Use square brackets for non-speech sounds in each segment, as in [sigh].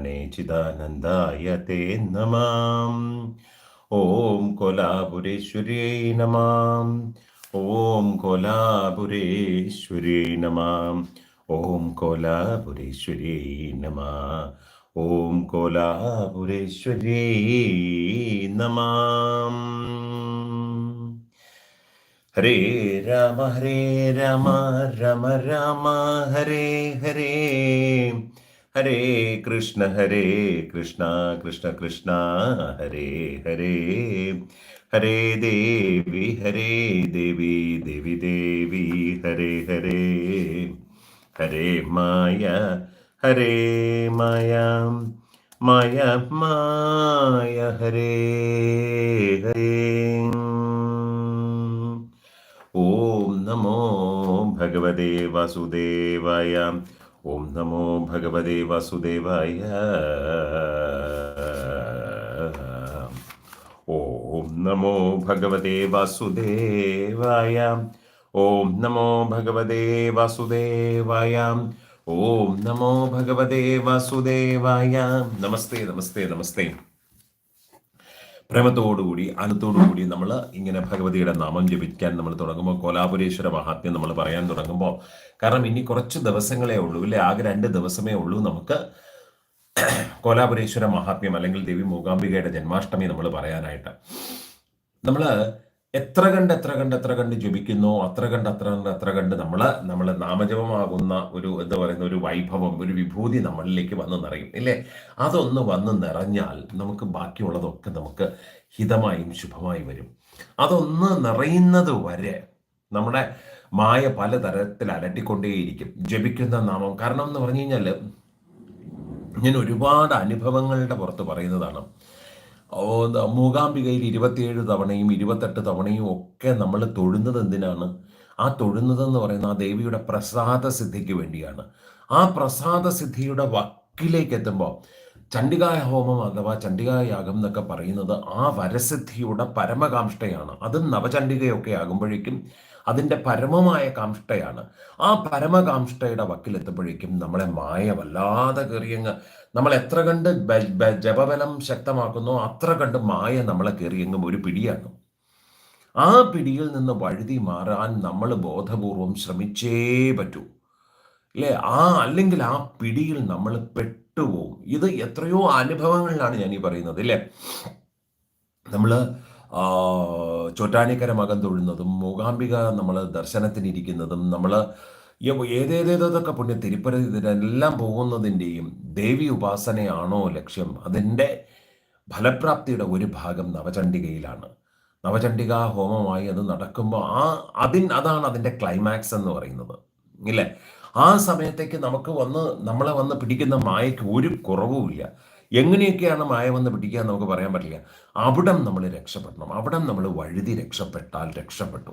പരമാത്മനെ ചിദാനന്ദായ തേ നമാം. ഓം കോലാപുരേശ്വര്യൈ നമാം. ഓം കോലാപുരേശ്വര്യൈ നമാം. ഓം കോലാപുരേശ്വര്യൈ നമ. ഓം കോലാപുരേശ്വര്യൈ നമാം. ഹരേ രാമ ഹരേ രാമ രാമ രാമ ഹരേ ഹരേ. ഹരേ കൃഷ്ണ ഹരേ കൃഷ്ണ കൃഷ്ണ കൃഷ്ണ ഹരേ ഹരേ. ഹരേ ദേവി ഹരേ ദേവി ദേവി ദേവി ഹരേ ഹരേ. ഹരേ മായ ഹരേ മായ മായ മായ ഹരേ ഹരേ. ഓം നമോ ഭഗവതേ വാസുദേവായ ഓം നമോ ഭഗവതേ വാസുദേവായ. ഓം നമോ ഭഗവതേ വാസുദേവായ. ഓം നമോ ഭഗവതേ വാസുദേവായ. ഓം നമോ ഭഗവതേ വാസുദേവായ. നമസ്തേ നമസ്തേ നമസ്തേ. പ്രേമത്തോടുകൂടി അനുത്തോടുകൂടി നമ്മൾ ഇങ്ങനെ ഭഗവതിയുടെ നാമം ജപിക്കാൻ നമ്മൾ തുടങ്ങുമ്പോൾ കോലാപുരേശ്വര മഹാത്മ്യം നമ്മൾ പറയാൻ തുടങ്ങുമ്പോൾ കാരണം ഇനി കുറച്ച് ദിവസങ്ങളേ ഉള്ളൂ. അല്ലെ ആകെ രണ്ട് ദിവസമേ ഉള്ളൂ നമുക്ക് കോലാപുരേശ്വര മഹാത്മ്യം അല്ലെങ്കിൽ ദേവി മൂകാംബികയുടെ ജന്മാഷ്ടമി നമ്മൾ പറയാനായിട്ട്. നമ്മൾ എത്ര കണ്ട് എത്ര കണ്ട് എത്ര കണ്ട് ജപിക്കുന്നോ അത്ര കണ്ട് അത്ര കണ്ട് അത്ര കണ്ട് നമ്മൾ നമ്മൾ നാമജപമാകുന്ന ഒരു എന്താ പറയുന്ന ഒരു വൈഭവം ഒരു വിഭൂതി നമ്മളിലേക്ക് വന്ന് നിറയും. ഇല്ലേ? അതൊന്ന് വന്ന് നിറഞ്ഞാൽ നമുക്ക് ബാക്കിയുള്ളതൊക്കെ നമുക്ക് ഹിതമായും ശുഭമായി വരും. അതൊന്ന് നിറയുന്നത് വരെ നമ്മുടെ മായ പലതരത്തിൽ അലട്ടിക്കൊണ്ടേയിരിക്കും ജപിക്കുന്ന നാമം. കാരണം എന്ന് പറഞ്ഞു കഴിഞ്ഞാൽ ഞാൻ ഒരുപാട് അനുഭവങ്ങളുടെ പുറത്ത് പറയുന്നതാണ്. മൂകാംബികയിൽ ഇരുപത്തിയേഴ് തവണയും ഇരുപത്തെട്ട് തവണയും ഒക്കെ നമ്മൾ തൊഴുന്നത് എന്തിനാണ്? ആ തൊഴുന്നതെന്ന് പറയുന്ന ആ ദേവിയുടെ പ്രസാദ സിദ്ധിക്ക് വേണ്ടിയാണ്. ആ പ്രസാദ സിദ്ധിയുടെ വക്കിലേക്ക് എത്തുമ്പോൾ ചണ്ഡികായ ഹോമം അഥവാ ചണ്ഡികായാഗം എന്നൊക്കെ പറയുന്നത് ആ വരസിദ്ധിയുടെ പരമകാംക്ഷയാണ്. അതും നവചണ്ഡികയൊക്കെ ആകുമ്പോഴേക്കും അതിന്റെ പരമമായ കാംഷ്ടയാണ് ആ പരമകാംഷ്ടയുടെ വക്കിലെത്തുമ്പോഴേക്കും നമ്മളെ മായ വല്ലാതെ കയറിയങ്ങ് നമ്മൾ എത്ര കണ്ട് ജപബലം ശക്തമാക്കുന്നോ അത്ര കണ്ട് മായ നമ്മളെ കയറിയങ്ങും ഒരു പിടിയാണ്. ആ പിടിയിൽ നിന്ന് വഴുതി മാറാൻ നമ്മൾ ബോധപൂർവം ശ്രമിച്ചേ പറ്റൂ. അല്ലേ ആ അല്ലെങ്കിൽ ആ പിടിയിൽ നമ്മൾ പെട്ടുപോകും ഇത് എത്രയോ അനുഭവങ്ങളിലാണ് ഞാൻ ഈ പറയുന്നത് അല്ലേ നമ്മൾ ചോറ്റാനിക്കര മകൻ തൊഴുന്നതും മൂകാംബിക നമ്മൾ ദർശനത്തിനിരിക്കുന്നതും നമ്മൾ ഏതേതേതൊക്കെ പുണ്യ തിരുപ്പതി ഇതിനെല്ലാം പോകുന്നതിന്റെയും ദേവി ഉപാസനയാണോ ലക്ഷ്യം? അതിന്റെ ഫലപ്രാപ്തിയുടെ ഒരു ഭാഗം നവചണ്ഡികയിലാണ്. നവചണ്ഡിക ഹോമമായി അത് നടക്കുമ്പോൾ ആ അതിൻ അതാണ് അതിന്റെ ക്ലൈമാക്സ് എന്ന് പറയുന്നത്. ഇല്ലേ? ആ സമയത്തേക്ക് നമുക്ക് വന്ന് നമ്മളെ വന്ന് പിടിക്കുന്ന മായയ്ക്ക് ഒരു കുറവുമില്ല. എങ്ങനെയൊക്കെയാണ് മായ വന്ന് പിടിക്കുക നമുക്ക് പറയാൻ പറ്റില്ല. അവിടം നമ്മൾ രക്ഷപ്പെടണം. അവിടം നമ്മൾ വഴുതി രക്ഷപ്പെട്ടാൽ രക്ഷപ്പെട്ടു.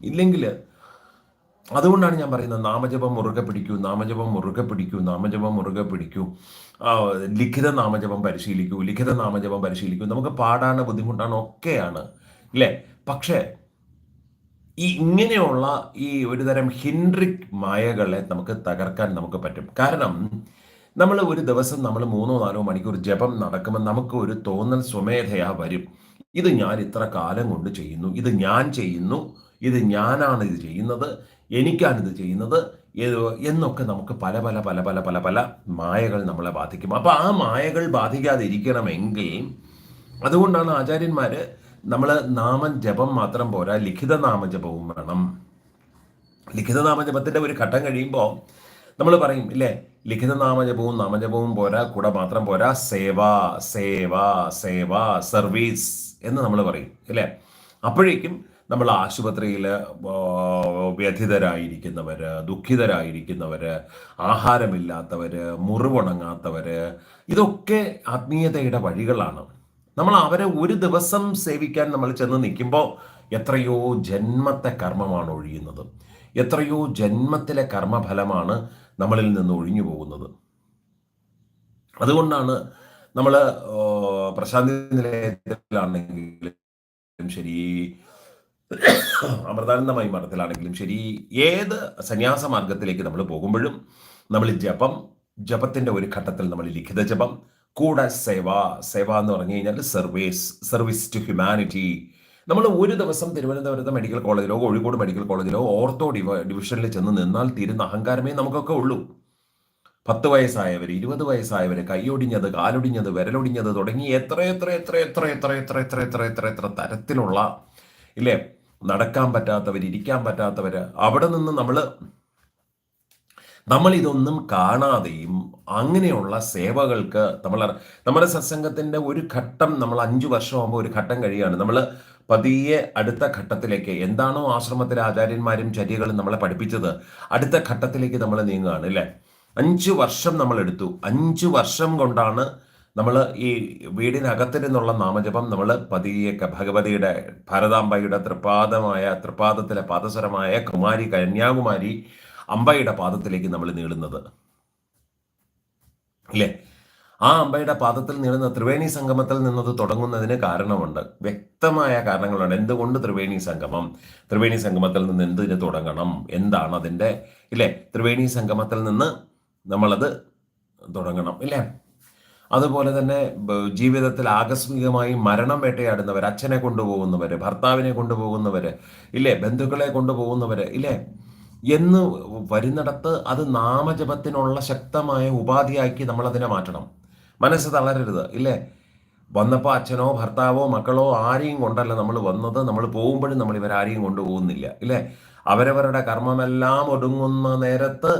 ഇല്ലെങ്കിൽ അതുകൊണ്ടാണ് ഞാൻ പറയുന്നത് നാമജപം മുറുകെ പിടിക്കൂ നാമജപം മുറുകെ പിടിക്കൂ നാമജപം മുറുകെ പിടിക്കൂ. ലിഖിത നാമജപം പരിശീലിക്കൂ ലിഖിത നാമജപം പരിശീലിക്കൂ. നമുക്ക് പാടാണ് ബുദ്ധിമുട്ടാണ് ഒക്കെയാണ് ഇല്ലേ? പക്ഷേ ഈ ഇങ്ങനെയുള്ള ഈ ഒരുതരം ഹിൻഡ്രിക് മായകളെ നമുക്ക് തകർക്കാൻ നമുക്ക് പറ്റും. കാരണം നമ്മൾ ഒരു ദിവസം നമ്മൾ മൂന്നോ നാലോ മണിക്കൂർ ജപം നടക്കുമ്പോൾ നമുക്ക് ഒരു തോന്നൽ സ്വമേധയാ വരും. ഇത് ഞാൻ ഇത്ര കാലം കൊണ്ട് ചെയ്യുന്നു. ഇത് ഞാൻ ചെയ്യുന്നു. ഇത് ഞാനാണ് ഇത് ചെയ്യുന്നത്. എനിക്കാണിത് ചെയ്യുന്നത്. എന്നൊക്കെ നമുക്ക് പല പല പല പല പല പല മായകൾ നമ്മളെ ബാധിക്കും. അപ്പോൾ ആ മായകൾ ബാധിക്കാതെ ഇരിക്കണമെങ്കിൽ അതുകൊണ്ടാണ് ആചാര്യന്മാർ നമ്മൾ നാമം ജപം മാത്രം പോരാ ലിഖിത നാമജപവും വേണം. ലിഖിത നാമജപത്തിന്റെ ഒരു ഘട്ടം കഴിയുമ്പോൾ നമ്മൾ പറയും ഇല്ലേ? ലിഖിത നാമജപവും നാമജപവും പോരാ കൂടെ മാത്രം പോരാ സേവ സേവ സേവ സർവീസ് എന്ന് നമ്മൾ പറയും അല്ലേ അപ്പോഴേക്കും നമ്മൾ ആശുപത്രിയിൽ വ്യഥിതരായിരിക്കുന്നവർ ദുഃഖിതരായിരിക്കുന്നവർ ആഹാരമില്ലാത്തവർ മുറിവുണങ്ങാത്തവർ ഇതൊക്കെ ആത്മീയതയുടെ വഴികളാണ്. നമ്മൾ അവരെ ഒരു ദിവസം സേവിക്കാൻ നമ്മൾ ചെന്ന് നിൽക്കുമ്പോൾ എത്രയോ ജന്മത്തെ കർമ്മമാണ് ഒഴിയുന്നത്. എത്രയോ ജന്മത്തിലെ കർമ്മഫലമാണ് നമ്മളിൽ നിന്ന് ഒഴിഞ്ഞു പോകുന്നത്. അതുകൊണ്ടാണ് നമ്മൾ പ്രശാന്തി നിലയത്തിലാണെങ്കിലും ശരി അമൃതാനന്ദമായി മഠത്തിലാണെങ്കിലും ശരി ഏത് സന്യാസ മാർഗത്തിലേക്ക് നമ്മൾ പോകുമ്പോഴും നമ്മൾ ജപം ജപത്തിന്റെ ഒരു ഘട്ടത്തിൽ നമ്മൾ ലിഖിത ജപം കൂടെ സേവ സേവ എന്ന് പറഞ്ഞു കഴിഞ്ഞാൽ സർവീസ് സർവീസ് ടു ഹ്യൂമാനിറ്റി നമ്മൾ ഒരു ദിവസം തിരുവനന്തപുരത്ത് മെഡിക്കൽ കോളേജിലോ കോഴിക്കോട് മെഡിക്കൽ കോളേജിലോ ഓർത്തോ ഡിവ ഡിവിഷനിൽ ചെന്ന് നിന്നാൽ തീരുന്ന അഹങ്കാരമേ നമുക്കൊക്കെ ഉള്ളൂ. പത്ത് വയസ്സായവർ ഇരുപത് വയസ്സായവർ കൈയൊടിഞ്ഞത് കാലൊടിഞ്ഞത് വിരലൊടിഞ്ഞത് തുടങ്ങി എത്ര എത്ര എത്ര എത്ര എത്ര എത്ര എത്ര എത്ര എത്ര എത്ര തരത്തിലുള്ള ഇല്ലേ? നടക്കാൻ പറ്റാത്തവർ ഇരിക്കാൻ പറ്റാത്തവർ അവിടെ നിന്ന് നമ്മൾ നമ്മൾ ഇതൊന്നും കാണാതെയും അങ്ങനെയുള്ള സേവകൾക്ക് നമ്മൾ നമ്മുടെ സത്സംഗത്തിന്റെ ഒരു ഘട്ടം നമ്മൾ അഞ്ചു വർഷമാകുമ്പോൾ ഒരു ഘട്ടം കഴിയാണ്. നമ്മൾ പതിയെ അടുത്ത ഘട്ടത്തിലേക്ക് എന്താണോ ആശ്രമത്തിലെ ആചാര്യന്മാരും ചര്യകളും നമ്മളെ പഠിപ്പിച്ചത് അടുത്ത ഘട്ടത്തിലേക്ക് നമ്മൾ നീങ്ങുകയാണ് അല്ലേ? അഞ്ചു വർഷം നമ്മൾ എടുത്തു. അഞ്ചു വർഷം കൊണ്ടാണ് നമ്മൾ ഈ വീടിനകത്തിരുന്നുള്ള നാമജപം നമ്മൾ പതിയെ ഭഗവതിയുടെ ഭാരതാംബയുടെ തൃപാദമായ തൃപാദത്തിലെ പാദസരമായ കുമാരി കന്യാകുമാരി അമ്പയുടെ പാദത്തിലേക്ക് നമ്മൾ നീളുന്നത്. ഇല്ലേ? ആ അമ്പയുടെ പാദത്തിൽ നീളുന്ന ത്രിവേണി സംഗമത്തിൽ നിന്നത് തുടങ്ങുന്നതിന് കാരണമുണ്ട്. വ്യക്തമായ കാരണങ്ങളുണ്ട്. എന്തുകൊണ്ട് ത്രിവേണി സംഗമം? ത്രിവേണി സംഗമത്തിൽ നിന്ന് എന്തിന് തുടങ്ങണം? എന്താണ് അതിന്റെ ഇല്ലേ? ത്രിവേണി സംഗമത്തിൽ നിന്ന് നമ്മളത് തുടങ്ങണം ഇല്ലേ? അതുപോലെ തന്നെ ജീവിതത്തിൽ ആകസ്മികമായി മരണം വേട്ടയാടുന്നവർ അച്ഛനെ കൊണ്ടുപോകുന്നവർ ഭർത്താവിനെ കൊണ്ടുപോകുന്നവർ ഇല്ലേ? ബന്ധുക്കളെ കൊണ്ടുപോകുന്നവർ ഇല്ലേ? എന്ന് വരുന്നിടത്ത് അത് നാമജപത്തിനുള്ള ശക്തമായ ഉപാധിയാക്കി നമ്മളതിനെ മാറ്റണം. മനസ്സ് തളരരുത് ഇല്ലേ? വന്നപ്പോൾ അച്ഛനോ ഭർത്താവോ മക്കളോ ആരെയും കൊണ്ടല്ല നമ്മൾ വന്നത്. നമ്മൾ പോകുമ്പോഴും നമ്മൾ ഇവരാരെയും കൊണ്ടുപോകുന്നില്ല ഇല്ലേ? അവരവരുടെ കർമ്മമെല്ലാം ഒടുങ്ങുന്ന നേരത്ത്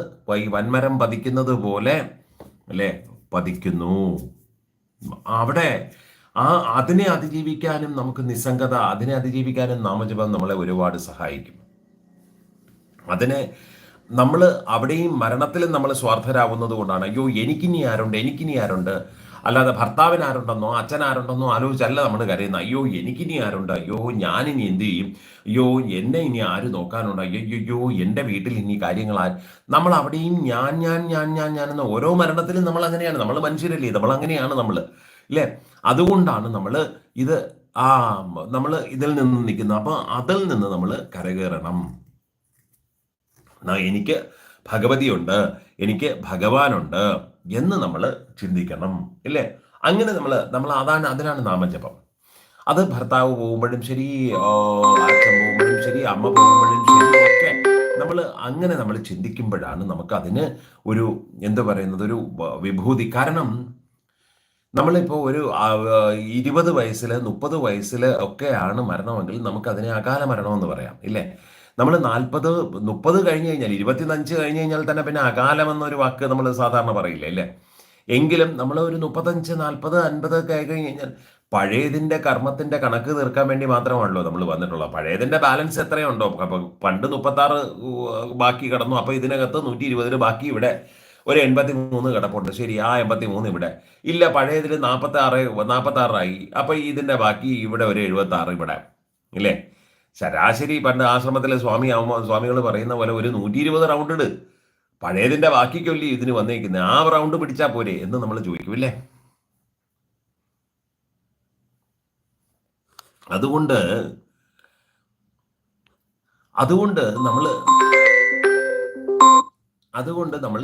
ഈ വൻമരം പതിക്കുന്നത് പോലെ അല്ലേ പതിക്കുന്നു. അവിടെ ആ അതിനെ അതിജീവിക്കാനും നമുക്ക് നിസ്സംഗത അതിനെ അതിജീവിക്കാനും നാമജപം നമ്മളെ ഒരുപാട് സഹായിക്കും. അതിനെ നമ്മൾ അവിടെയും മരണത്തിലും നമ്മൾ സ്വാർത്ഥരാകുന്നത് കൊണ്ടാണ്. അയ്യോ എനിക്കിനി ആരുണ്ട്? എനിക്കിനി ആരുണ്ട്? അല്ലാതെ ഭർത്താവിന് ആരുണ്ടെന്നോ അച്ഛൻ ആരുണ്ടെന്നോ ആലോചിച്ചല്ല നമ്മൾ കരയുന്നത് അയ്യോ എനിക്കിനി ആരുണ്ട്? അയ്യോ ഞാനിനി എന്ത് ചെയ്യും? അയ്യോ എന്നെ ഇനി ആര് നോക്കാനുണ്ട്? അയ്യോ അയ്യോ എന്റെ വീട്ടിൽ ഇനി കാര്യങ്ങൾ ആര്? നമ്മൾ അവിടെയും ഞാൻ ഞാൻ ഞാൻ ഞാൻ ഞാൻ എന്ന ഓരോ മരണത്തിലും നമ്മൾ അങ്ങനെയാണ്. നമ്മൾ മനുഷ്യരല്ലേ? നമ്മൾ അങ്ങനെയാണ് നമ്മൾ. ഇല്ലേ? അതുകൊണ്ടാണ് നമ്മൾ ഇത് ആ നമ്മൾ ഇതിൽ നിന്ന് നിൽക്കുന്നത് അപ്പം അതിൽ നിന്ന് നമ്മൾ കരകയറണം. എനിക്ക് ഭഗവതിയുണ്ട് എനിക്ക് ഭഗവാനുണ്ട് എന്ന് നമ്മൾ ചിന്തിക്കണം ഇല്ലേ? അങ്ങനെ നമ്മൾ നമ്മൾ അതാണ് അതിനാണ് നാമജപം. അത് ഭർത്താവ് പോകുമ്പോഴും ശരി അച്ഛൻ പോകുമ്പോഴും ശരി അമ്മ പോകുമ്പോഴും ശരി ഒക്കെ നമ്മൾ അങ്ങനെ നമ്മൾ ചിന്തിക്കുമ്പോഴാണ് നമുക്ക് അതിന് ഒരു എന്താ പറയുന്നത് ഒരു വിഭൂതി. കാരണം നമ്മളിപ്പോൾ ഒരു ഇരുപത് വയസ്സിൽ മുപ്പത് വയസ്സിൽ ഒക്കെയാണ് മരണമെങ്കിൽ നമുക്കതിനെ അകാല മരണമെന്ന് പറയാം ഇല്ലേ? നമ്മൾ നാൽപ്പത് മുപ്പത് കഴിഞ്ഞ് കഴിഞ്ഞാൽ ഇരുപത്തിനഞ്ച് കഴിഞ്ഞ് കഴിഞ്ഞാൽ തന്നെ പിന്നെ അകാലം എന്നൊരു വാക്ക് നമ്മൾ സാധാരണ പറയില്ല അല്ലേ? എങ്കിലും നമ്മൾ ഒരു മുപ്പത്തഞ്ച് നാൽപ്പത് അൻപത് ഒക്കെ ആയി കഴിഞ്ഞ് കഴിഞ്ഞാൽ പഴയതിന്റെ കർമ്മത്തിന്റെ കണക്ക് തീർക്കാൻ വേണ്ടി മാത്രമാണല്ലോ നമ്മൾ വന്നിട്ടുള്ളത്. പഴയതിന്റെ ബാലൻസ് എത്രയുണ്ടോ? അപ്പം പണ്ട് മുപ്പത്താറ് ബാക്കി കിടന്നു. അപ്പോൾ ഇതിനകത്ത് നൂറ്റി ഇരുപതിന് ബാക്കി ഇവിടെ ഒരു എൺപത്തി മൂന്ന് കിടപ്പുണ്ട്. ശരി ആ എൺപത്തി മൂന്ന് ഇവിടെ. ഇല്ല പഴയതിൽ നാൽപ്പത്തി ആറ് നാൽപ്പത്തി ആറായി അപ്പം ഇതിന്റെ ബാക്കി ഇവിടെ ഒരു എഴുപത്തി ആറ് ഇവിടെ ഇല്ലേ? ശരാശരി പണ്ട് ആശ്രമത്തിലെ സ്വാമി സ്വാമികൾ പറയുന്ന പോലെ ഒരു നൂറ്റി ഇരുപത് റൗണ്ട് ഇട്. പഴയതിന്റെ ബാക്കിക്കൊല്ലി ഇതിന് വന്നേക്കുന്നത് ആ റൗണ്ട് പിടിച്ചാൽ പോരെ എന്ന് നമ്മൾ ചോദിക്കൂല്ലേ അതുകൊണ്ട് അതുകൊണ്ട് നമ്മൾ അതുകൊണ്ട് നമ്മൾ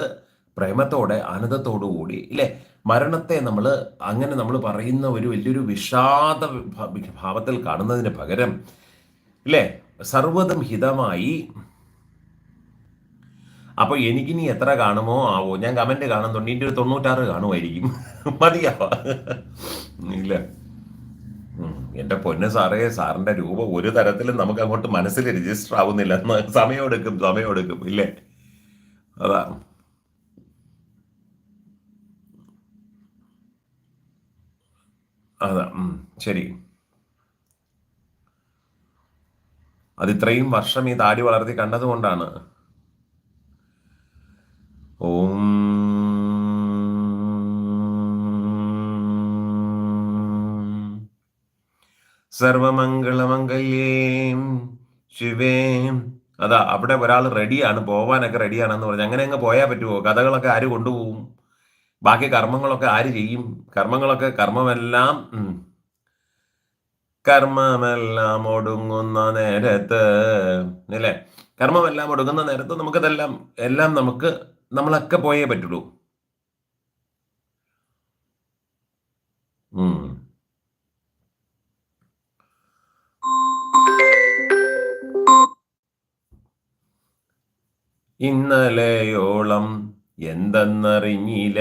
പ്രേമത്തോടെ ആനന്ദത്തോടു കൂടി ഇല്ലേ? മരണത്തെ നമ്മൾ അങ്ങനെ നമ്മൾ പറയുന്ന ഒരു വലിയൊരു വിഷാദ ഭാവത്തിൽ കാണുന്നതിന് പകരം അല്ലേ സർവതും ഹിതമായി. അപ്പൊ എനിക്കിനി എത്ര കാണുമോ ആവോ? ഞാൻ കമന്റ് കാണുന്നുണ്ട്. തൊണ്ണൂറ്റി ഒരു തൊണ്ണൂറ്റാറ് കാണുമായിരിക്കും. [laughs] മതിയാവാ. ഇല്ല? എന്റെ പൊന്ന് സാറേ സാറിന്റെ രൂപം ഒരു തരത്തിലും നമുക്ക് അങ്ങോട്ട് മനസ്സിൽ രജിസ്റ്റർ ആവുന്നില്ല. സമയമെടുക്കും സമയമെടുക്കും ഇല്ലേ? അതാ. അതാ. ശരി. അത് ഇത്രയും വർഷം ഈ താടി വളർത്തി കണ്ടതുകൊണ്ടാണ്. ഓം. സർവമംഗളമംഗല്യേം ശിവേം. അതാ അവിടെ ഒരാൾ റെഡിയാണ് പോവാനൊക്കെ റെഡിയാണെന്ന് പറഞ്ഞു. അങ്ങനെ അങ്ങ് പോയാൽ പറ്റുമോ കഥകളൊക്കെ ആര് കൊണ്ടുപോകും? ബാക്കി കർമ്മങ്ങളൊക്കെ ആര് ചെയ്യും? കർമ്മങ്ങളൊക്കെ കർമ്മമെല്ലാം കർമ്മമെല്ലാം ഒടുങ്ങുന്ന നേരത്ത് അല്ലേ? കർമ്മമെല്ലാം ഒടുങ്ങുന്ന നേരത്ത് നമുക്കതെല്ലാം എല്ലാം നമുക്ക് നമ്മളൊക്കെ പോയേ പറ്റുള്ളൂ. ഇന്നലെയോളം എന്തെന്നറിഞ്ഞില്ല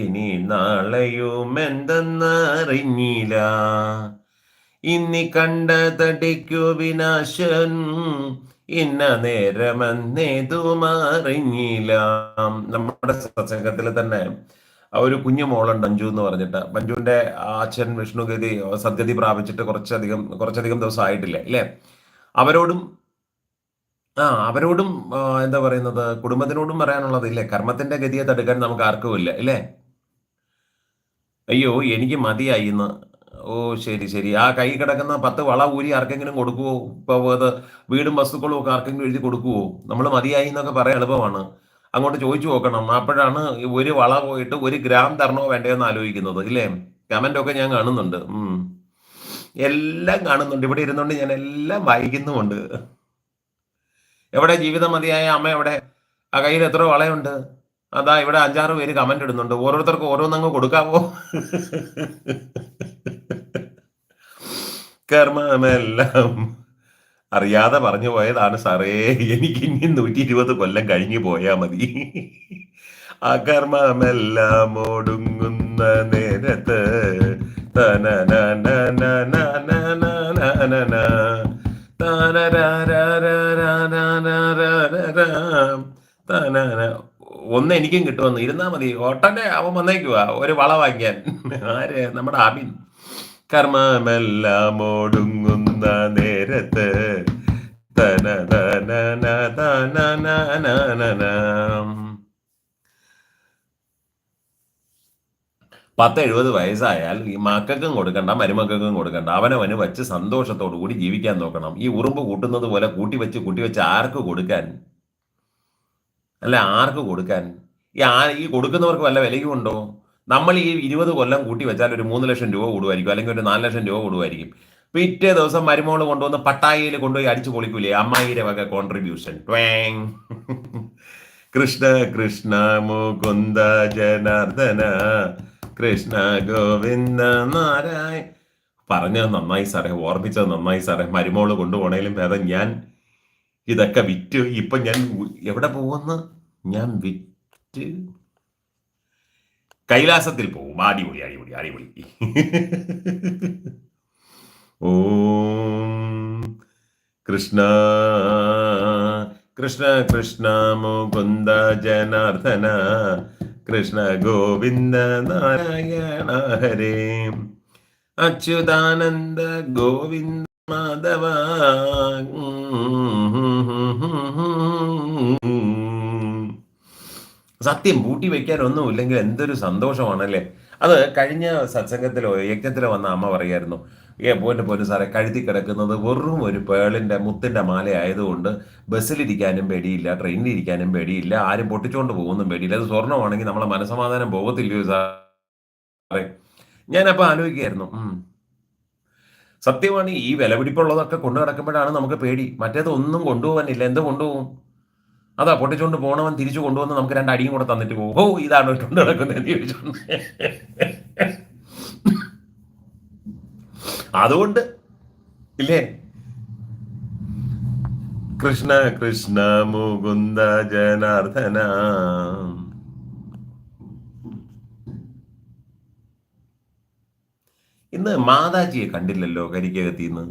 ഇനി നാളെയും എന്തെന്നറിഞ്ഞില്ല. ഇന്നി കണ്ട തടിക്കു വിനാശൻ. ഇന്ന നേരമെന്നേതും അറിഞ്ഞില്ല നമ്മുടെ സത്സംഗത്തിൽ തന്നെ ആ ഒരു കുഞ്ഞു മോളുണ്ട് അഞ്ജു എന്ന് പറഞ്ഞിട്ട്. മഞ്ജുവിന്റെ അച്ഛൻ വിഷ്ണുഗതി സദ്ഗതി പ്രാപിച്ചിട്ട് കുറച്ചധികം കുറച്ചധികം ദിവസം ആയിട്ടില്ല ഇല്ലേ അവരോടും ആ അവരോടും എന്താ പറയുന്നത്? കുടുംബത്തിനോടും പറയാനുള്ളത് ഇല്ലേ? കർമ്മത്തിന്റെ ഗതിയെ തടുക്കാൻ നമുക്ക് ആർക്കും ഇല്ലേ? അയ്യോ എനിക്ക് മതിയായി ഇന്ന്. ഓ ശരി ശരി. ആ കൈ കിടക്കുന്ന പത്ത് വള ഊരി ആർക്കെങ്കിലും കൊടുക്കുവോ? ഇപ്പൊ അത് വീടും വസ്തുക്കളും ഒക്കെ ആർക്കെങ്കിലും എഴുതി കൊടുക്കുവോ? നമ്മൾ മതിയായി എന്നൊക്കെ പറയാൻ എളുപ്പമാണ്. അങ്ങോട്ട് ചോദിച്ചു നോക്കണം. അപ്പോഴാണ് ഒരു വള പോയിട്ട് ഒരു ഗ്രാം തരണോ വേണ്ടതെന്ന് ആലോചിക്കുന്നത് ഇല്ലേ? കമന്റ് ഒക്കെ ഞാൻ കാണുന്നുണ്ട്. എല്ലാം കാണുന്നുണ്ട്. ഇവിടെ ഇരുന്നുകൊണ്ട് ഞാൻ എല്ലാം വായിക്കുന്നുമുണ്ട്. എവിടെ ജീവിതം മതിയായ അമ്മ എവിടെ? ആ കയ്യിൽ എത്ര വളയുണ്ട്. അതാ ഇവിടെ അഞ്ചാറ് പേര് കമന്റ് ഇടുന്നുണ്ട്. ഓരോരുത്തർക്കും ഓരോന്നങ്ങ് കൊടുക്കാവോ? [laughs] കർമ്മമെല്ലാം. അറിയാതെ പറഞ്ഞു പോയതാണ് സാറേ. എനിക്ക് ഇനി നൂറ്റി ഇരുപത് കൊല്ലം കഴിഞ്ഞു പോയാ മതി. അകർമ്മമെല്ലാം ഒടുങ്ങുന്ന നേരത്ത് ഒന്ന് എനിക്കും കിട്ടുമെന്ന് ഇരുന്നാ മതി ഓട്ടന്റെ അവൻ വന്നേക്കുവാ ഒരു വള വാങ്ങിയാൻ ആര് നമ്മുടെ അബിൻ കർമ്മമെല്ലാം ഒടുങ്ങുന്ന നേരത്ത് തനതനനതനനനനനം. പത്ത് എഴുപത് വയസ്സായാൽ ഈ മക്കൾക്കും കൊടുക്കണ്ട മരുമക്കൾക്കും കൊടുക്കണ്ട. അവനവന് വെച്ച് സന്തോഷത്തോടു കൂടി ജീവിക്കാൻ നോക്കണം. ഈ ഉറുമ്പ് കൂട്ടുന്നത് പോലെ കൂട്ടി വെച്ച് കൂട്ടി വെച്ച് ആർക്ക് കൊടുക്കാൻ? അല്ല ആർക്ക് കൊടുക്കാൻ? ഈ ആ ഈ കൊടുക്കുന്നവർക്ക് വല്ല വിലയും ഉണ്ടോ നമ്മൾ ഈ ഇരുപത് കൊല്ലം കൂട്ടി വെച്ചാൽ ഒരു മൂന്ന് ലക്ഷം രൂപ കൂടുമായിരിക്കും അല്ലെങ്കിൽ ഒരു നാല് ലക്ഷം രൂപ കൂടുമായിരിക്കും. പിറ്റേ ദിവസം മരുമോൾ കൊണ്ടുവന്ന് പട്ടായയിൽ കൊണ്ടുപോയി അടിച്ചു പൊളിക്കൂലേ അമ്മായിയുടെ വക കോൺട്രിബ്യൂഷൻ ട്വാങ് കൃഷ്ണ കൃഷ്ണ മുകുന്ദ ജനാർദ്ദന കൃഷ്ണ ഗോവിന്ദ നാരായ പറഞ്ഞത് നന്നായി സാറേ ഓർമ്മിച്ചത് നന്നായി സാറേ. മരുമോൾ കൊണ്ടുപോണേലും ഭേദം ഞാൻ ഇതൊക്കെ വിറ്റ്. ഇപ്പൊ ഞാൻ എവിടെ പോകുന്നു? ഞാൻ വിറ്റ് കൈലാസത്തിൽ പോകും. അടിപൊളി അടിപൊളി അടിപൊളി. [laughs] ഓം കൃഷ്ണ കൃഷ്ണ കൃഷ്ണ മുകുന്ദ ജനാർദ്ദന കൃഷ്ണ ഗോവിന്ദ നാരായണ ഹരേ. അച്യുതാനന്ദ ഗോവിന്ദ മാധവ സത്യം പൂട്ടി വെക്കാൻ ഒന്നുമില്ലെങ്കിൽ എന്തൊരു സന്തോഷമാണല്ലേ? അത് കഴിഞ്ഞ സത്സംഗത്തിലോ യജ്ഞത്തിലോ വന്ന അമ്മ പറയായിരുന്നു ഏ പോന്റെ പോലും സാറേ കഴുത്തി കിടക്കുന്നത് വെറും ഒരു പേളിന്റെ മുത്തിന്റെ മാല ആയതുകൊണ്ട് ബസ്സിലിരിക്കാനും പേടിയില്ല ട്രെയിനിലിരിക്കാനും പേടിയില്ല ആരും പൊട്ടിച്ചുകൊണ്ട് പോകുന്നും പേടിയില്ല. അത് സ്വർണമാണെങ്കിൽ നമ്മളെ മനസമാധാനം പോകത്തില്ലയോ സാറേ? ഞാനപ്പോൾ ആലോചിക്കുകയായിരുന്നു. സത്യമാണ് ഈ വിലപിടിപ്പുള്ളതൊക്കെ കൊണ്ടു നടക്കുമ്പോഴാണ് നമുക്ക് പേടി. മറ്റേത് ഒന്നും കൊണ്ടുപോകാനില്ല. എന്ത് കൊണ്ടുപോകും? അതാ പൊട്ടിച്ചുകൊണ്ട് പോണവൻ തിരിച്ചു കൊണ്ടുവന്ന് നമുക്ക് രണ്ട് അടിയും കൂടെ തന്നിട്ട് പോകും. ഓ ഇതാണ് കൊണ്ട് നടക്കുന്നത് അതുകൊണ്ട് ഇല്ലേ? കൃഷ്ണ കൃഷ്ണ മുകുന്ദ ജനാർദ്ദന. ഇന്ന് മാതാജിയെ കണ്ടില്ലല്ലോ കരിക്കകത്തിന്ന്.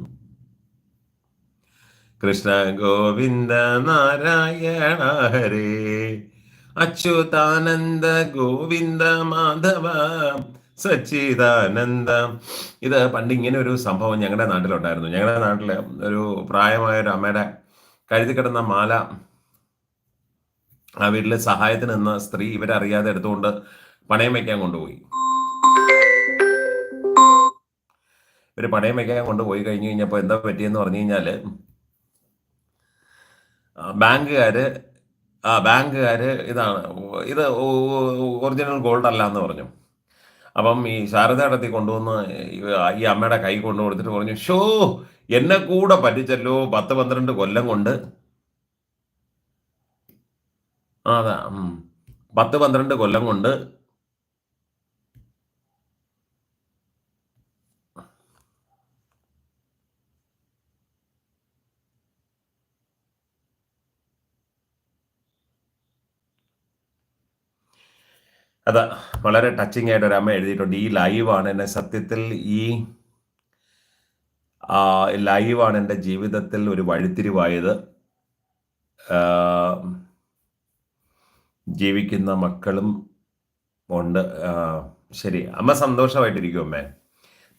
കൃഷ്ണ ഗോവിന്ദ നാരായണ ഹരേ. അച്യുതാനന്ദ ഗോവിന്ദ മാധവ സച്ചിദാനന്ദ. ഇത് പണ്ട് ഇങ്ങനെ ഒരു സംഭവം ഞങ്ങളുടെ നാട്ടിലുണ്ടായിരുന്നു. ഞങ്ങളുടെ നാട്ടിൽ ഒരു പ്രായമായ ഒരു അമ്മയുടെ കഴുതി കിടന്ന മാല ആ വീട്ടിലെ സഹായത്തിന് നിന്ന സ്ത്രീ ഇവരറിയാതെ എടുത്തുകൊണ്ട് പണയം വയ്ക്കാൻ കൊണ്ടുപോയി. ഇവർ പണയം വയ്ക്കാൻ കൊണ്ടുപോയി കഴിഞ്ഞു കഴിഞ്ഞപ്പോൾ എന്താ പറ്റിയെന്ന് പറഞ്ഞു കഴിഞ്ഞാൽ ആ, ബാങ്കുകാര് ആ ബാങ്കുകാര് ഇതാണ് ഇത് ഒറിജിനൽ ഗോൾഡ് അല്ല എന്ന് പറഞ്ഞു അപ്പം ഈ ശാരദ നടത്തി കൊണ്ടുവന്ന് ഈ- അമ്മയുടെ കൈ കൊണ്ടു കൊടുത്തിട്ട് പറഞ്ഞു ഷോ എന്നെ കൂടെ പറ്റിച്ചല്ലോ പത്ത് പന്ത്രണ്ട് കൊല്ലം കൊണ്ട് അതാ. പത്ത് പന്ത്രണ്ട് കൊല്ലം കൊണ്ട് അതാ വളരെ ടച്ചിങ് ആയിട്ട് ഒരു അമ്മ എഴുതിയിട്ടുണ്ട്. ഈ ലൈവാണ് എന്നെ സത്യത്തിൽ ഈ ലൈവാണ് എന്റെ ജീവിതത്തിൽ ഒരു വഴിത്തിരിവായത്. ജീവിക്കുന്ന മക്കളും ഉണ്ട്. ശരി അമ്മ സന്തോഷമായിട്ടിരിക്കും അമ്മേ?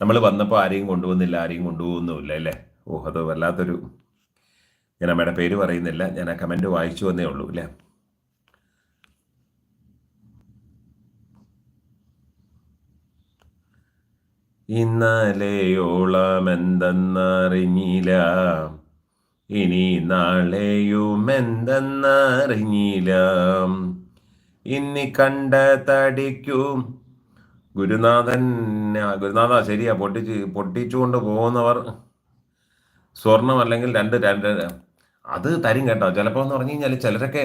നമ്മൾ വന്നപ്പോൾ ആരെയും കൊണ്ടുവന്നില്ല ആരെയും കൊണ്ടുപോകുന്നുമില്ല അല്ലേ? ഓ അത് വല്ലാത്തൊരു ഞാൻ അമ്മയുടെ പേര് പറയുന്നില്ല ഞാൻ ആ കമന്റ് വായിച്ചു വന്നേ ഉള്ളൂ അല്ലേ? ഇന്നലെയോളം എന്തെന്നറിഞ്ഞില്ല ഇനി നാളെയും എന്തെന്നറിഞ്ഞില്ല ഇനി കണ്ട തടിക്കും. ഗുരുനാഥൻ ഗുരുനാഥ ശരിയാ പൊട്ടിച്ച് പൊട്ടിച്ചുകൊണ്ട് പോകുന്നവർ. സ്വർണം അല്ലെങ്കിൽ രണ്ട് രണ്ട് അത് തരും കേട്ടോ. ചിലപ്പോൾ എന്ന് പറഞ്ഞു കഴിഞ്ഞാൽ ചിലരൊക്കെ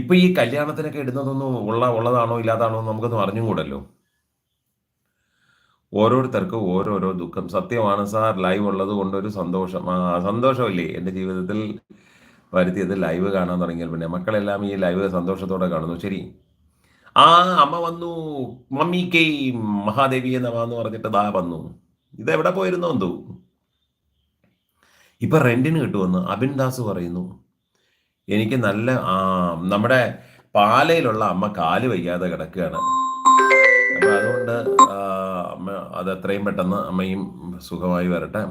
ഇപ്പൊ ഈ കല്യാണത്തിനൊക്കെ ഇടുന്നതൊന്നും ഉള്ള ഉള്ളതാണോ ഇല്ലാതാണോ നമുക്കൊന്നും അറിഞ്ഞും കൂടല്ലോ. ഓരോരുത്തർക്ക് ഓരോരോ ദുഃഖം. സത്യമാണ് സാർ ലൈവ് ഉള്ളത് ഒരു സന്തോഷം. ആ സന്തോഷമില്ലേ? എന്റെ ജീവിതത്തിൽ വരുത്തിയത് ലൈവ് കാണാൻ തുടങ്ങിയാൽ പിന്നെ മക്കളെല്ലാം ഈ ലൈവ് സന്തോഷത്തോടെ കാണുന്നു. ശരി. ആ അമ്മ വന്നു. മമ്മി കെ മഹാദേവി എന്ന എന്ന് പറഞ്ഞിട്ട് ദാ വന്നു. ഇത് എവിടെ പോയിരുന്നു എന്തോ? ഇപ്പൊ റെന്റിന് കിട്ടുമെന്ന് അബിൻ ദാസ് പറയുന്നു. എനിക്ക് നല്ല ആ നമ്മുടെ പാലയിലുള്ള അമ്മ കാൽ വയ്യാതെ കിടക്കുകയാണ്. അപ്പൊ അതുകൊണ്ട് അമ്മ അത് എത്രയും പെട്ടെന്ന് അമ്മയും സുഖമായി വരട്ടെ.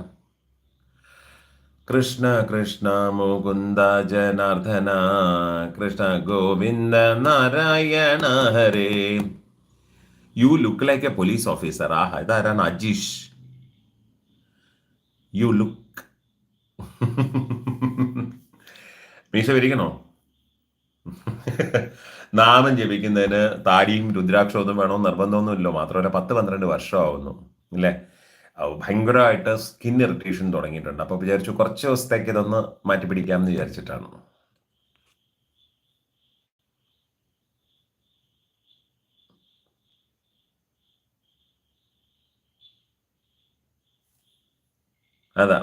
Krishna Krishna Mukunda Janardana Krishna Govinda Narayana Hare. You look like a police officer ആ ഇതാരാണ്? അജീഷ്. You look. മീശ വിരിക്കണോ? നാമം ജപിക്കുന്നതിന് താടിയും രുദ്രാക്ഷവും വേണമെന്ന് നിർബന്ധമൊന്നുമില്ലല്ലോ മാത്രമല്ല പത്ത് പന്ത്രണ്ട് വർഷമാവുന്നു. അല്ലേ ഭയങ്കരമായിട്ട് സ്കിൻ ഇറിറ്റേഷൻ തുടങ്ങിയിട്ടുണ്ട്. അപ്പോൾ വിചാരിച്ചു കുറച്ച് ദിവസത്തേക്ക് ഇതൊന്ന് മാറ്റി പിടിക്കാമെന്ന് വിചാരിച്ചിട്ടാണ്. അതാ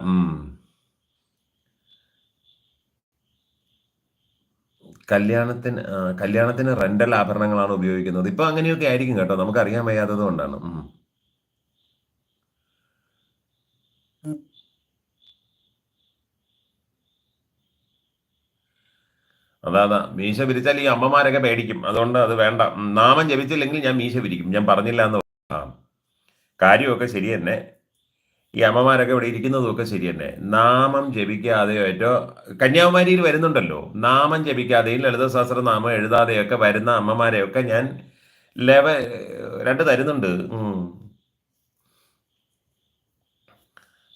കല്യാണത്തിന് കല്യാണത്തിന് റെന്റൽ ആഭരണങ്ങളാണ് ഉപയോഗിക്കുന്നത്. ഇപ്പൊ അങ്ങനെയൊക്കെ ആയിരിക്കും കേട്ടോ. നമുക്ക് അറിയാൻ വയ്യാത്തത് കൊണ്ടാണ്. അതാ അതാ. മീശ വിരിച്ചാൽ ഈ അമ്മമാരൊക്കെ പേടിക്കും. അതുകൊണ്ട് അത് വേണ്ട. നാമം ജപിച്ചില്ലെങ്കിൽ ഞാൻ മീശ വിരിക്കും. ഞാൻ പറഞ്ഞില്ല എന്ന് കാര്യമൊക്കെ ശരി തന്നെ. ഈ അമ്മമാരൊക്കെ ഇവിടെ ഇരിക്കുന്നതൊക്കെ ശരി തന്നെ. നാമം ജപിക്കാതെയോ ഏറ്റോ കന്യാകുമാരിയിൽ വരുന്നുണ്ടല്ലോ. നാമം ജപിക്കാതെയും ലളിത സഹസ്രനാമം എഴുതാതെയൊക്കെ വരുന്ന അമ്മമാരെയൊക്കെ ഞാൻ ലെവ രണ്ട് തരുന്നുണ്ട്.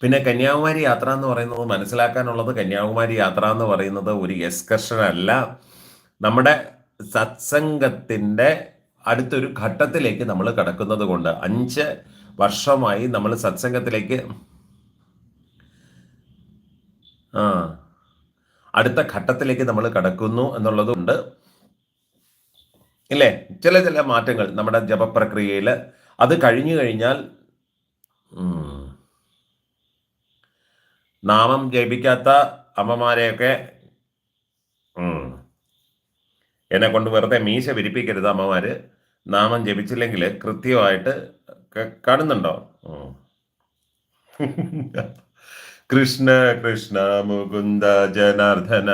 പിന്നെ കന്യാകുമാരി യാത്ര എന്ന് പറയുന്നത് മനസ്സിലാക്കാനുള്ളത് കന്യാകുമാരി യാത്ര എന്ന് പറയുന്നത് ഒരു എക്സ്കർഷൻ അല്ല നമ്മുടെ സത്സംഗത്തിന്റെ അടുത്തൊരു ഘട്ടത്തിലേക്ക് നമ്മൾ കടക്കുന്നത് കൊണ്ട് അഞ്ച് വർഷമായി നമ്മൾ സത്സംഗത്തിലേക്ക് ആ അടുത്ത ഘട്ടത്തിലേക്ക് നമ്മൾ കടക്കുന്നു എന്നുള്ളതുകൊണ്ട് ഇല്ലേ? ചില ചില മാറ്റങ്ങൾ നമ്മുടെ ജപപ്രക്രിയയിൽ. അത് കഴിഞ്ഞു കഴിഞ്ഞാൽ നാമം ജപിക്കാത്ത അമ്മമാരെയൊക്കെ എന്നെ കൊണ്ട് വെറുതെ മീശ വിരിപ്പിക്കരുത് അമ്മമാര്. നാമം ജപിച്ചില്ലെങ്കിൽ കൃത്യമായിട്ട് കാണുന്നുണ്ടോ. കൃഷ്ണ കൃഷ്ണ മുകുന്ദ ജനാർദ്ദന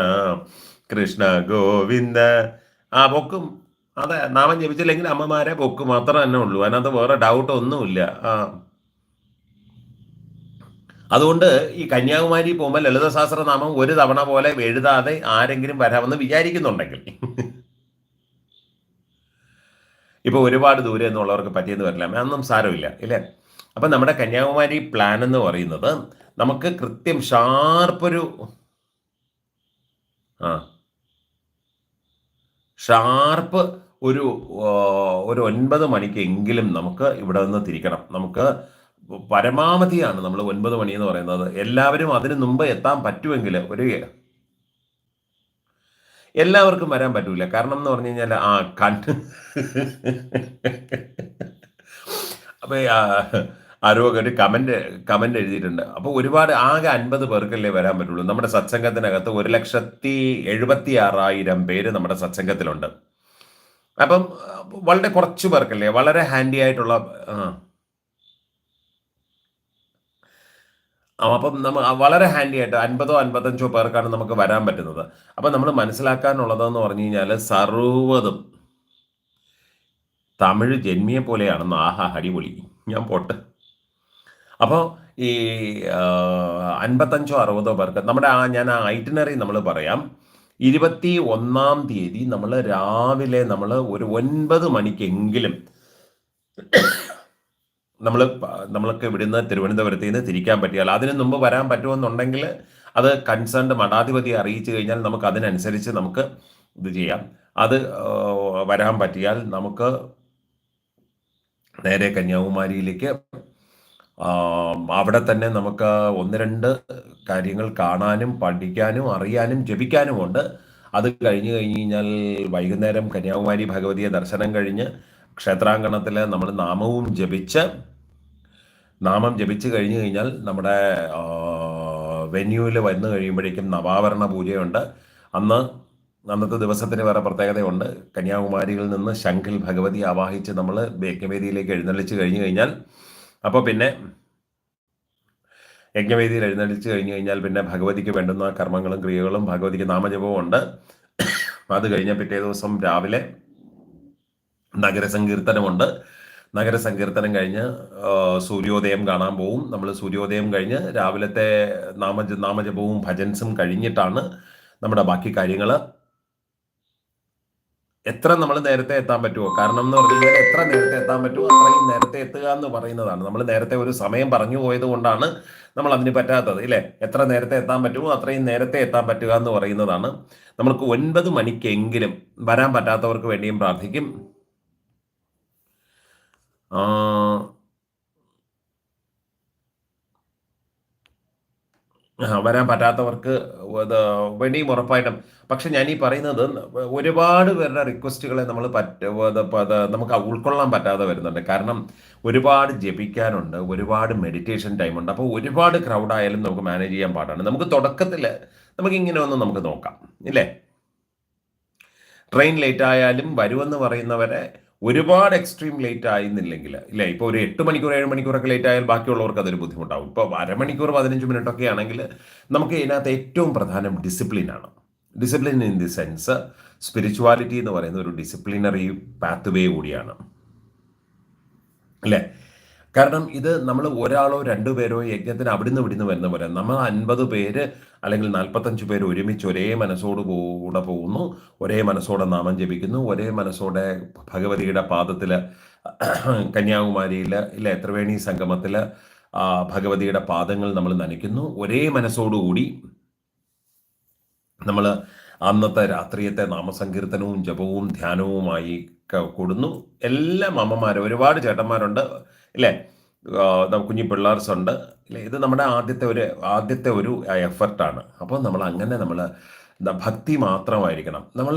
കൃഷ്ണ ഗോവിന്ദ. ആ പൊക്കും. അതെ നാമം ജപിച്ചില്ലെങ്കിൽ അമ്മമാരെ പൊക്കും. മാത്രം തന്നെ ഉള്ളൂ. അതിനകത്ത് വേറെ ഡൗട്ട് ഒന്നുമില്ല. ആ. അതുകൊണ്ട് ഈ കന്യാകുമാരി പോകുമ്പോൾ ലളിത സഹസ്രനാമം ഒരു തവണ പോലെ എഴുതാതെ ആരെങ്കിലും വരാമെന്ന് വിചാരിക്കുന്നുണ്ടെങ്കിൽ. ഇപ്പൊ ഒരുപാട് ദൂരെ എന്നുള്ളവർക്ക് പറ്റിയെന്ന് വരില്ല അതൊന്നും സാരമില്ല ഇല്ലേ? അപ്പം നമ്മുടെ കന്യാകുമാരി പ്ലാൻ എന്ന് പറയുന്നത് നമുക്ക് കൃത്യം ഷാർപ്പൊരു ആ ഷാർപ്പ് ഒരു ഒരു ഒൻപത് മണിക്കെങ്കിലും നമുക്ക് ഇവിടെ നിന്ന് തിരിക്കണം. നമുക്ക് പരമാവധിയാണ് നമ്മൾ ഒൻപത് മണി എന്ന് പറയുന്നത്. എല്ലാവരും അതിന് മുമ്പ് എത്താൻ പറ്റുമെങ്കിൽ ഒരു എല്ലാവർക്കും വരാൻ പറ്റൂല. കാരണം എന്ന് പറഞ്ഞു കഴിഞ്ഞാൽ ആ കണ്ണ് അപ്പൊ ആരോ ഒരു കമന്റ് കമന്റ് എഴുതിയിട്ടുണ്ട്. അപ്പൊ ഒരുപാട് ആകെ അൻപത് പേർക്കല്ലേ വരാൻ പറ്റുള്ളൂ. നമ്മുടെ സത്സംഗത്തിനകത്ത് ഒരു ലക്ഷത്തി എഴുപത്തി ആറായിരം പേര് നമ്മുടെ സത്സംഗത്തിലുണ്ട്. അപ്പം വളരെ കുറച്ച് പേർക്കല്ലേ? വളരെ ഹാൻഡി ആയിട്ടുള്ള അപ്പം നമ്മൾ വളരെ ഹാൻഡി ആയിട്ട് അൻപതോ അൻപത്തഞ്ചോ പേർക്കാണ് നമുക്ക് വരാൻ പറ്റുന്നത്. അപ്പം നമ്മൾ മനസ്സിലാക്കാനുള്ളതെന്ന് പറഞ്ഞു കഴിഞ്ഞാൽ സർവതും തമിഴ് ജന്മിയെ പോലെയാണെന്ന് ആഹാ അടിപൊളി. ഞാൻ പോട്ട്. അപ്പോൾ ഈ അൻപത്തഞ്ചോ അറുപതോ പേർക്ക് നമ്മുടെ ആ ഞാൻ ആ ഐറ്റിനറി നമ്മൾ പറയാം. ഇരുപത്തി ഒന്നാം തീയതി നമ്മൾ രാവിലെ നമ്മൾ ഒരു ഒൻപത് മണിക്കെങ്കിലും നമ്മൾ നമ്മൾക്ക് ഇവിടുന്ന് തിരുവനന്തപുരത്ത് നിന്ന് തിരിക്കാൻ പറ്റിയാൽ അതിന് മുമ്പ് വരാൻ പറ്റുമെന്നുണ്ടെങ്കിൽ അത് കൺസേൺഡ് മഠാധിപതി അറിയിച്ചു കഴിഞ്ഞാൽ നമുക്ക് അതിനനുസരിച്ച് നമുക്ക് ഇത് ചെയ്യാം. അത് വരാൻ പറ്റിയാൽ നമുക്ക് നേരെ കന്യാകുമാരിയിലേക്ക് അവിടെ തന്നെ നമുക്ക് ഒന്ന് രണ്ട് കാര്യങ്ങൾ കാണാനും പഠിക്കാനും അറിയാനും ജപിക്കാനുമുണ്ട്. അത് കഴിഞ്ഞു കഴിഞ്ഞ് കഴിഞ്ഞാൽ വൈകുന്നേരം കന്യാകുമാരി ഭഗവതിയെ ദർശനം കഴിഞ്ഞ് ക്ഷേത്രാങ്കണത്തിൽ നമ്മൾ നാമവും ജപിച്ച് നാമം ജപിച്ച് കഴിഞ്ഞു കഴിഞ്ഞാൽ നമ്മുടെ വെന്യൂവിൽ വന്നു കഴിയുമ്പോഴേക്കും നവാവരണ പൂജയുണ്ട്. അന്ന് അന്നത്തെ ദിവസത്തിന് വേറെ പ്രത്യേകതയുണ്ട്. കന്യാകുമാരിയിൽ നിന്ന് ശംഖിൽ ഭഗവതി ആവാഹിച്ച് നമ്മൾ യജ്ഞവേദിയിലേക്ക് എഴുന്നള്ളിച്ച് കഴിഞ്ഞു കഴിഞ്ഞാൽ അപ്പോൾ പിന്നെ യജ്ഞവേദിയിൽ എഴുന്നള്ളിച്ച് കഴിഞ്ഞു കഴിഞ്ഞാൽ പിന്നെ ഭഗവതിക്ക് വേണ്ടുന്ന കർമ്മങ്ങളും ക്രിയകളും ഭഗവതിക്ക് നാമജപവും ഉണ്ട്. അത് കഴിഞ്ഞ പിറ്റേ ദിവസം രാവിലെ നഗരസങ്കീർത്തനമുണ്ട്. നഗരസങ്കീർത്തനം കഴിഞ്ഞ് സൂര്യോദയം കാണാൻ പോവും. നമ്മൾ സൂര്യോദയം കഴിഞ്ഞ് രാവിലത്തെ നാമജ നാമജപവും ഭജൻസും കഴിഞ്ഞിട്ടാണ് നമ്മുടെ ബാക്കി കാര്യങ്ങൾ എത്ര നമ്മൾ നേരത്തെ എത്താൻ പറ്റുമോ കാരണം എന്ന് പറഞ്ഞു കഴിഞ്ഞാൽ എത്ര നേരത്തെ എത്താൻ പറ്റുമോ അത്രയും നേരത്തെ എത്തുക എന്ന് പറയുന്നതാണ്. നമ്മൾ നേരത്തെ ഒരു സമയം പറഞ്ഞു പോയത് കൊണ്ടാണ് നമ്മൾ അതിന് പറ്റാത്തത് ഇല്ലേ? എത്ര നേരത്തെ എത്താൻ പറ്റുമോ അത്രയും നേരത്തെ എത്താൻ പറ്റുക എന്ന് പറയുന്നതാണ്. നമ്മൾക്ക് ഒൻപത് മണിക്കെങ്കിലും വരാൻ പറ്റാത്തവർക്ക് വേണ്ടിയും പ്രാർത്ഥിക്കും. വരാൻ പറ്റാത്തവർക്ക് വേണ്ടിയും ഉറപ്പായിട്ടും. പക്ഷെ ഞാൻ ഈ പറയുന്നത് ഒരുപാട് പേരുടെ റിക്വസ്റ്റുകളെ നമ്മൾ പറ്റ നമുക്ക് ഉൾക്കൊള്ളാൻ പറ്റാതെ വരുന്നുണ്ട്. കാരണം ഒരുപാട് ജപിക്കാനുണ്ട് ഒരുപാട് മെഡിറ്റേഷൻ ടൈമുണ്ട് അപ്പോൾ ഒരുപാട് ക്രൗഡ് ആയാലും നമുക്ക് മാനേജ് ചെയ്യാൻ പാടാണ്. നമുക്ക് തുടക്കത്തിൽ നമുക്ക് ഇങ്ങനെ ഒന്ന് നമുക്ക് നോക്കാം ഇല്ലേ? ട്രെയിൻ ലേറ്റ് ആയാലും വരുമെന്ന് പറയുന്നവരെ ഒരുപാട് എക്സ്ട്രീം ലേറ്റ് ആയിരുന്നില്ലെങ്കിൽ ഇല്ല? ഇപ്പോൾ ഒരു എട്ട് മണിക്കൂർ ഏഴ് മണിക്കൂറൊക്കെ ലേറ്റ് ആയാൽ ബാക്കിയുള്ളവർക്ക് അതൊരു ബുദ്ധിമുട്ടാവും. ഇപ്പോൾ അരമണിക്കൂർ പതിനഞ്ച് മിനിറ്റ് ഒക്കെ ആണെങ്കിൽ നമുക്ക് ഇതിനകത്ത് ഏറ്റവും പ്രധാനം ഡിസിപ്ലിൻ ആണ്. Discipline in the sense spirituality എന്ന് പറയുന്ന ഒരു ഡിസിപ്ലിനറി പാത്ത് വേ കൂടിയാണ്. അല്ലേ? കാരണം ഇത് നമ്മൾ ഒരാളോ രണ്ടു പേരോ യജ്ഞത്തിന് അവിടുന്ന് ഇവിടുന്ന് വരുന്ന പോലെ. നമ്മൾ അൻപത് പേര് അല്ലെങ്കിൽ നാൽപ്പത്തഞ്ച് പേര് ഒരുമിച്ച് ഒരേ മനസ്സോട് കൂടെ പോകുന്നു. ഒരേ മനസ്സോടെ നാമം ജപിക്കുന്നു. ഒരേ മനസ്സോടെ ഭഗവതിയുടെ പാദത്തിൽ കന്യാകുമാരിയിൽ ഇല്ല എത്രവേണി സംഗമത്തിൽ ഭഗവതിയുടെ പാദങ്ങൾ നമ്മൾ നനയ്ക്കുന്നു. ഒരേ മനസ്സോടുകൂടി നമ്മൾ അന്നത്തെ രാത്രിയത്തെ നാമസങ്കീർത്തനവും ജപവും ധ്യാനവുമായി കൊടുന്നു. എല്ലാ അമ്മമാരും ഒരുപാട് ചേട്ടന്മാരുണ്ട്. ഇല്ലേ? കുഞ്ഞി പിള്ളേർസ് ഉണ്ട് ഇത് നമ്മുടെ ആദ്യത്തെ ഒരു ആദ്യത്തെ ഒരു എഫർട്ടാണ്. അപ്പോൾ നമ്മൾ അങ്ങനെ നമ്മൾ ഭക്തി മാത്രമായിരിക്കണം. നമ്മൾ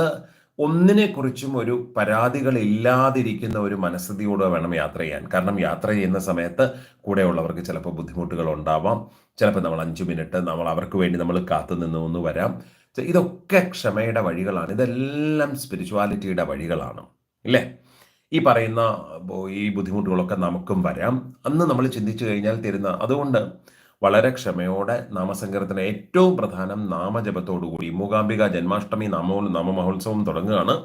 ഒന്നിനെക്കുറിച്ചും ഒരു പരാതികളില്ലാതിരിക്കുന്ന ഒരു മനസ്ഥിതിയോടെ വേണം യാത്ര ചെയ്യാൻ. കാരണം യാത്ര ചെയ്യുന്ന സമയത്ത് കൂടെയുള്ളവർക്ക് ചിലപ്പോൾ ബുദ്ധിമുട്ടുകൾ ഉണ്ടാവാം ചിലപ്പോൾ നമ്മൾ അഞ്ച് മിനിറ്റ് നമ്മൾ അവർക്ക് വേണ്ടി നമ്മൾ കാത്തു നിന്ന് ഒന്ന് വരാം. ഇതൊക്കെ ക്ഷമയുടെ വഴികളാണ്. ഇതെല്ലാം സ്പിരിച്വാലിറ്റിയുടെ വഴികളാണ്. ഇല്ലേ? ഈ പറയുന്ന ഈ ബുദ്ധിമുട്ടുകളൊക്കെ നമുക്കും വരാം. അന്ന് നമ്മൾ ചിന്തിച്ചു കഴിഞ്ഞാൽ തരുന്ന അതുകൊണ്ട് വളരെ ക്ഷമയോടെ നാമസങ്കീർത്തന ഏറ്റവും പ്രധാനം നാമജപത്തോടുകൂടി. മൂകാംബിക ജന്മാഷ്ടമി നാമോ നാമമഹോത്സവം തുടങ്ങുകയാണ്.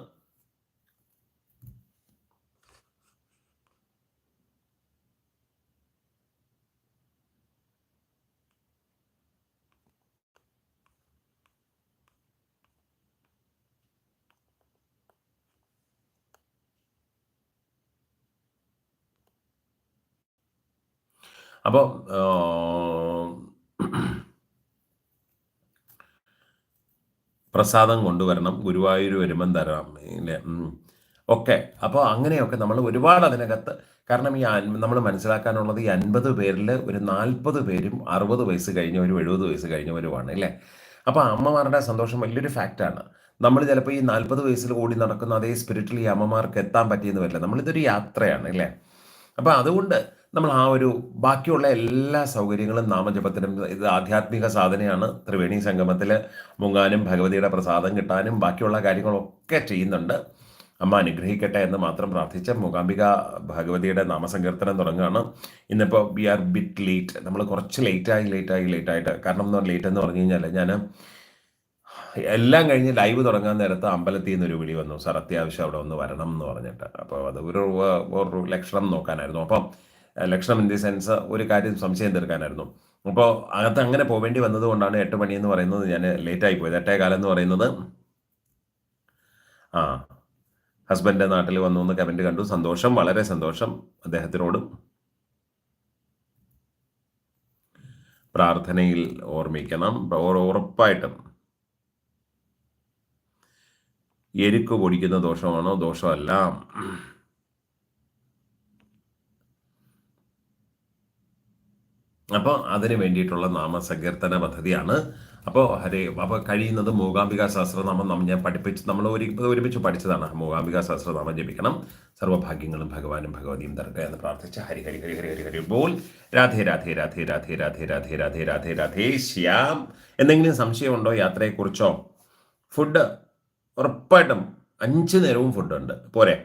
അപ്പോൾ പ്രസാദം കൊണ്ടുവരണം. ഗുരുവായൂർ വരുമ്പം തരാം. ഇല്ലേ? ഒക്കെ. അപ്പോൾ അങ്ങനെയൊക്കെ നമ്മൾ ഒരുപാട് അതിനകത്ത് കാരണം ഈ നമ്മൾ മനസ്സിലാക്കാനുള്ളത് ഈ അൻപത് പേരിൽ ഒരു നാൽപ്പത് പേരും അറുപത് വയസ്സ് കഴിഞ്ഞവരും എഴുപത് വയസ്സ് കഴിഞ്ഞവരുമാണ്. അല്ലേ അപ്പോൾ അമ്മമാരുടെ സന്തോഷം വലിയൊരു ഫാക്റ്റാണ് നമ്മൾ ചിലപ്പോൾ ഈ നാൽപ്പത് വയസ്സിൽ കൂടി നടക്കുന്ന അതേ സ്പിരിറ്റിൽ ഈ അമ്മമാർക്ക് എത്താൻ പറ്റിയെന്ന് വരില്ല. നമ്മളിതൊരു യാത്രയാണ്. അല്ലേ അപ്പോൾ അതുകൊണ്ട് നമ്മൾ ആ ഒരു ബാക്കിയുള്ള എല്ലാ സൗകര്യങ്ങളും നാമജപത്തിനും ഇത് ആധ്യാത്മിക സാധനയാണ്. ത്രിവേണി സംഗമത്തിൽ മുങ്ങാനും ഭഗവതിയുടെ പ്രസാദം കിട്ടാനും ബാക്കിയുള്ള കാര്യങ്ങളൊക്കെ ചെയ്യുന്നുണ്ട്. അമ്മ അനുഗ്രഹിക്കട്ടെ എന്ന് മാത്രം പ്രാർത്ഥിച്ച മൂകാംബിക ഭഗവതിയുടെ നാമസങ്കീർത്തനം തുടങ്ങുകയാണ്. ഇന്നിപ്പോൾ വി ആർ ബിറ്റ് ലേറ്റ് നമ്മൾ കുറച്ച് ലേറ്റായി ലേറ്റായി ലേറ്റായിട്ട് കാരണം എന്ന് ലേറ്റ് എന്ന് പറഞ്ഞു കഴിഞ്ഞാൽ ഞാൻ എല്ലാം കഴിഞ്ഞ് ലൈവ് തുടങ്ങാൻ നേരത്ത് അമ്പലത്തിൽ നിന്ന് ഒരു വിളി വന്നു. സർ അത്യാവശ്യം അവിടെ ഒന്ന് വരണം എന്ന് പറഞ്ഞിട്ട്. അപ്പോൾ അത് ഒരു ഒരു ലക്ഷണം നോക്കാനായിരുന്നു. അപ്പം ലക്ഷണം ഇൻ ദി സെൻസ് ഒരു കാര്യം സംശയം തീർക്കാനായിരുന്നു. അപ്പോൾ അകത്ത് അങ്ങനെ പോവേണ്ടി വന്നതുകൊണ്ടാണ് എട്ട് മണി എന്ന് പറയുന്നത് ഞാൻ ലേറ്റായി പോയത് എട്ടേ കാലം എന്ന് പറയുന്നത് ആ ഹസ്ബൻഡ് നാട്ടിൽ വന്നു എന്ന് കമന്റ് കണ്ടു. സന്തോഷം വളരെ സന്തോഷം അദ്ദേഹത്തിനോടും. പ്രാർത്ഥനയിൽ ഓർമ്മിക്കണം. ഉറപ്പായിട്ടും എരുക്ക് പൊടിക്കുന്ന ദോഷമാണോ? ദോഷമല്ല. അപ്പോൾ അതിന് വേണ്ടിയിട്ടുള്ള നാമസങ്കീർത്തന പദ്ധതിയാണ്. അപ്പോൾ ഹരേ അപ്പോൾ കഴിയുന്നത് മൂകാംബിക സഹസ്രനാമം നമ്മൾ ഞാൻ പഠിപ്പിച്ച് നമ്മൾ ഒരു ഒരുമിച്ച് പഠിച്ചതാണ്. മൂകാംബിക സഹസ്രനാമം ജപിക്കണം. സർവഭാഗ്യങ്ങളും ഭഗവാനും ഭഗവതിയും തരട്ടെ എന്ന് പ്രാർത്ഥിച്ച് ഹരി ഹരി ഹരി ഹരി ഹരി ഹരി ബോൾ. രാധേ രാധേ രാധേ രാധേ രാധേ രാധേ രാധേ രാധേ രാധേ ശ്യാം. എന്തെങ്കിലും സംശയമുണ്ടോ യാത്രയെക്കുറിച്ചോ? ഫുഡ് ഉറപ്പായിട്ടും അഞ്ച് നേരവും ഫുഡുണ്ട്. പോരെ.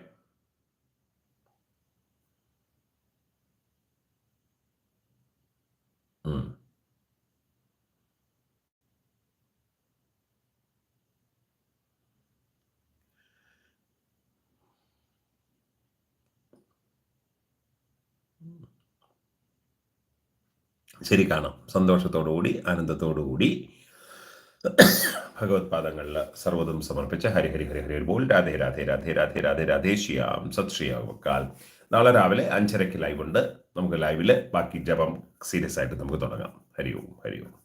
ശരി കാണാം. സന്തോഷത്തോടുകൂടി ആനന്ദത്തോടുകൂടി. ഭഗവത് പാദങ്ങളിൽ സർവതും സമർപ്പിച്ച് ഹരി ഹരി ഹരി ബോൾ രാധേ രാധേ രാധേ രാധേ രാധേ രാധേ ശ്യാം. സത് ശ്രീയാവക്കാൽ നാളെ രാവിലെ അഞ്ചരയ്ക്ക് ലൈവ് ഉണ്ട്. നമുക്ക് ലൈവിൽ ബാക്കി ജപം സീരിയസ് ആയിട്ട് നമുക്ക് തുടങ്ങാം. ഹരി ഓം ഹരി ഓം.